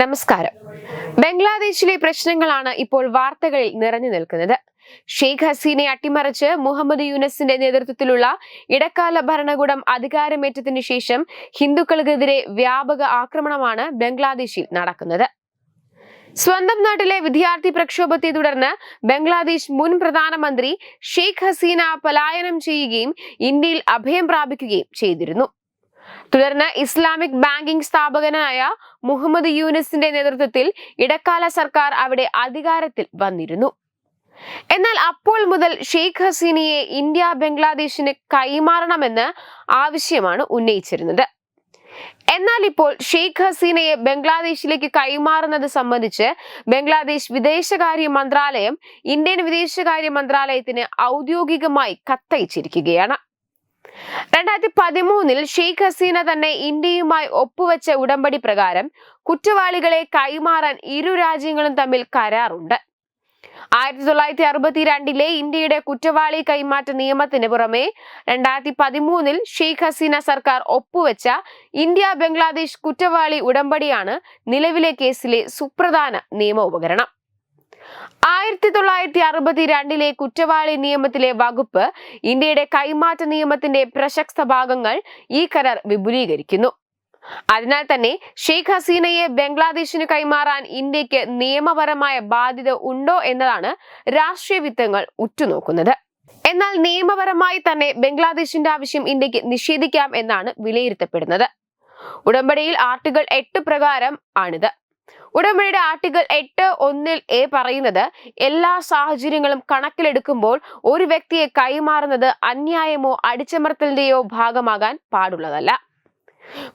നമസ്കാരം. ബംഗ്ലാദേശിലെ പ്രശ്നങ്ങളാണ് ഇപ്പോൾ വാർത്തകളിൽ നിറഞ്ഞു നിൽക്കുന്നത്. ഷെയ്ഖ് ഹസീനെ അട്ടിമറിച്ച് മുഹമ്മദ് യൂനസിന്റെ നേതൃത്വത്തിലുള്ള ഇടക്കാല ഭരണകൂടം അധികാരമേറ്റതിനു ശേഷം ഹിന്ദുക്കൾക്കെതിരെ വ്യാപക ആക്രമണമാണ് ബംഗ്ലാദേശിൽ നടക്കുന്നത്. സ്വന്തം നാട്ടിലെ വിദ്യാർത്ഥി പ്രക്ഷോഭത്തെ തുടർന്ന് ബംഗ്ലാദേശ് മുൻ പ്രധാനമന്ത്രി ഷെയ്ഖ് ഹസീന പലായനം ചെയ്യുകയും ഇന്ത്യയിൽ അഭയം പ്രാപിക്കുകയും ചെയ്തിരുന്നു. തുടർന്ന് ഇസ്ലാമിക് ബാങ്കിംഗ് സ്ഥാപകനായ മുഹമ്മദ് യൂനിസിന്റെ നേതൃത്വത്തിൽ ഇടക്കാല സർക്കാർ അവിടെ അധികാരത്തിൽ വന്നിരുന്നു. എന്നാൽ അപ്പോൾ മുതൽ ഷെയ്ഖ് ഹസീനയെ ഇന്ത്യ ബംഗ്ലാദേശിന് കൈമാറണമെന്ന് ആവശ്യമാണ് ഉന്നയിച്ചിരുന്നത്. എന്നാൽ ഇപ്പോൾ ഷെയ്ഖ് ഹസീനയെ ബംഗ്ലാദേശിലേക്ക് കൈമാറുന്നത് സംബന്ധിച്ച് ബംഗ്ലാദേശ് വിദേശകാര്യ മന്ത്രാലയം ഇന്ത്യൻ വിദേശകാര്യ മന്ത്രാലയത്തിന് ഔദ്യോഗികമായി കത്തയച്ചിരിക്കുകയാണ്. രണ്ടായിരത്തി പതിമൂന്നിൽ ഷെയ്ഖ് ഹസീന തന്നെ ഇന്ത്യയുമായി ഒപ്പുവെച്ച ഉടമ്പടി പ്രകാരം കുറ്റവാളികളെ കൈമാറാൻ ഇരു രാജ്യങ്ങളും തമ്മിൽ കരാറുണ്ട്. ആയിരത്തി തൊള്ളായിരത്തി അറുപത്തിരണ്ടിലെ ഇന്ത്യയുടെ കുറ്റവാളി കൈമാറ്റ നിയമത്തിന് പുറമെ രണ്ടായിരത്തി പതിമൂന്നിൽ ഷെയ്ഖ് ഹസീന സർക്കാർ ഒപ്പുവെച്ച ഇന്ത്യ ബംഗ്ലാദേശ് കുറ്റവാളി ഉടമ്പടിയാണ് നിലവിലെ കേസിലെ സുപ്രധാന നിയമോപകരണം. ആയിരത്തി തൊള്ളായിരത്തി അറുപത്തിരണ്ടിലെ കുറ്റവാളി നിയമത്തിലെ വകുപ്പ് ഇന്ത്യയുടെ കൈമാറ്റ നിയമത്തിന്റെ പ്രശസ്ത ഭാഗങ്ങൾ ഈ കരാർ വിപുലീകരിക്കുന്നു. അതിനാൽ തന്നെ ഷെയ്ഖ് ഹസീനയെ ബംഗ്ലാദേശിന് കൈമാറാൻ ഇന്ത്യയ്ക്ക് നിയമപരമായ ബാധ്യത ഉണ്ടോ എന്നതാണ് രാഷ്ട്രീയ വിത്തങ്ങൾ ഉറ്റുനോക്കുന്നത്. എന്നാൽ നിയമപരമായി തന്നെ ബംഗ്ലാദേശിന്റെ ആവശ്യം ഇന്ത്യയ്ക്ക് നിഷേധിക്കാം എന്നാണ് വിലയിരുത്തപ്പെടുന്നത്. ഉടമ്പടിയിൽ ആർട്ടിക്കിൾ എട്ട് പ്രകാരം ആണിത്. ഉടമ്പടിയുടെ ആർട്ടിക്കിൾ എട്ട് ഒന്നിൽ എ പറയുന്നത് എല്ലാ സാഹചര്യങ്ങളും കണക്കിലെടുക്കുമ്പോൾ ഒരു വ്യക്തിയെ കൈമാറുന്നത് അന്യായമോ അടിച്ചമർത്തലിന്റെയോ ഭാഗമാകാൻ പാടുള്ളതല്ല.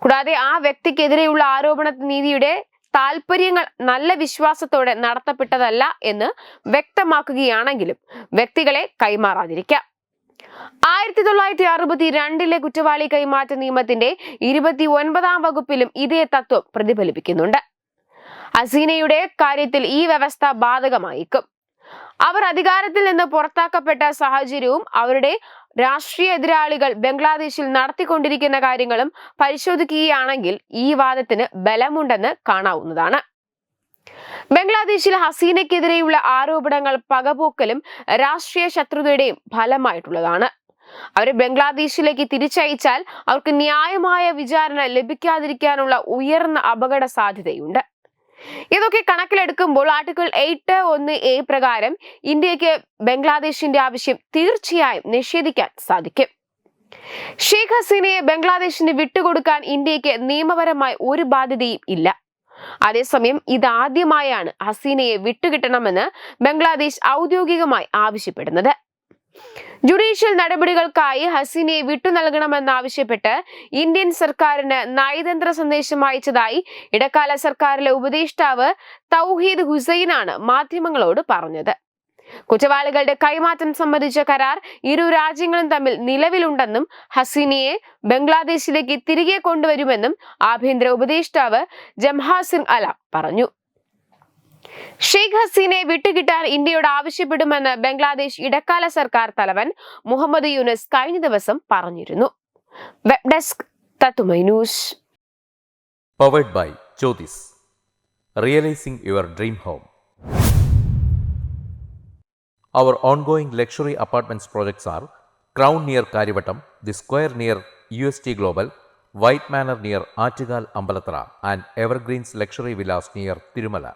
കൂടാതെ ആ വ്യക്തിക്കെതിരെയുള്ള ആരോപണ നീതിയുടെ താല്പര്യങ്ങൾ നല്ല വിശ്വാസത്തോടെ നടത്തപ്പെട്ടതല്ല എന്ന് വ്യക്തമാക്കുകയാണെങ്കിലും വ്യക്തികളെ കൈമാറാതിരിക്കാം. ആയിരത്തി തൊള്ളായിരത്തി അറുപത്തി രണ്ടിലെ കുറ്റവാളി കൈമാറ്റ നിയമത്തിന്റെ ഇരുപത്തി ഒൻപതാം വകുപ്പിലും ഇതേ തത്വം പ്രതിഫലിപ്പിക്കുന്നുണ്ട്. ഹസീനയുടെ കാര്യത്തിൽ ഈ വ്യവസ്ഥ ബാധകമായേക്കും. അവർ അധികാരത്തിൽ നിന്ന് പുറത്താക്കപ്പെട്ട സാഹചര്യവും അവരുടെ രാഷ്ട്രീയ എതിരാളികൾ ബംഗ്ലാദേശിൽ നടത്തിക്കൊണ്ടിരിക്കുന്ന കാര്യങ്ങളും പരിശോധിക്കുകയാണെങ്കിൽ ഈ വാദത്തിന് ബലമുണ്ടെന്ന് കാണാവുന്നതാണ്. ബംഗ്ലാദേശിൽ ഹസീനയ്ക്കെതിരെയുള്ള ആരോപണങ്ങൾ പകപോക്കലും രാഷ്ട്രീയ ശത്രുതയുടെയും ഫലമായിട്ടുള്ളതാണ്. അവരെ ബംഗ്ലാദേശിലേക്ക് തിരിച്ചയച്ചാൽ അവർക്ക് ന്യായമായ വിചാരണ ലഭിക്കാതിരിക്കാനുള്ള ഉയർന്ന അപകട സാധ്യതയുണ്ട്. ഇതൊക്കെ കണക്കിലെടുക്കുമ്പോൾ ആർട്ടിക്കിൾ എയ്റ്റ് ഒന്ന് എ പ്രകാരം ഇന്ത്യയ്ക്ക് ബംഗ്ലാദേശിന്റെ ആവശ്യം തീർച്ചയായും നിഷേധിക്കാൻ സാധിക്കും. ഷെയ്ഖ് ഹസീനയെ ബംഗ്ലാദേശിന് വിട്ടുകൊടുക്കാൻ ഇന്ത്യയ്ക്ക് നിയമപരമായി ഒരു ബാധ്യതയും ഇല്ല. അതേസമയം ഇതാദ്യമായാണ് ഹസീനയെ വിട്ടുകിട്ടണമെന്ന് ബംഗ്ലാദേശ് ഔദ്യോഗികമായി ആവശ്യപ്പെടുന്നത്. ജുഡീഷ്യൽ നടപടികൾക്കായി ഹസീനയെ വിട്ടു നൽകണമെന്നാവശ്യപ്പെട്ട് ഇന്ത്യൻ സർക്കാരിന് നയതന്ത്ര സന്ദേശം അയച്ചതായി ഇടക്കാല സർക്കാരിലെ ഉപദേഷ്ടാവ് തൗഹീദ് ഹുസൈനാണ് മാധ്യമങ്ങളോട് പറഞ്ഞത്. കുറ്റവാളികളുടെ കൈമാറ്റം സംബന്ധിച്ച കരാർ ഇരു രാജ്യങ്ങളും തമ്മിൽ നിലവിലുണ്ടെന്നും ഹസീനയെ ബംഗ്ലാദേശിലേക്ക് തിരികെ കൊണ്ടുവരുമെന്നും ആഭ്യന്തര ഉപദേഷ്ടാവ് ജംഹാസിംഗ് അല പറഞ്ഞു. ഷെയ്ഖ് ഹസീനെ വിട്ടുകിട്ടാൻ ഇന്ത്യയോട് ആവശ്യപ്പെടുമെന്ന് ബംഗ്ലാദേശ് ഇടക്കാല സർക്കാർ തലവൻ മുഹമ്മദ് യൂനസ് കഴിഞ്ഞ ദിവസം പറഞ്ഞിരുന്നു വെബ് ഡെസ്ക് തത്തുമൈ news powered by Jyothis realising your dream home Our ongoing luxury apartments projects are Crown near Karivattam, The Square near UST Global, White Manor near Achigal Ambalatra, and Evergreens Luxury Villas near Tirumala.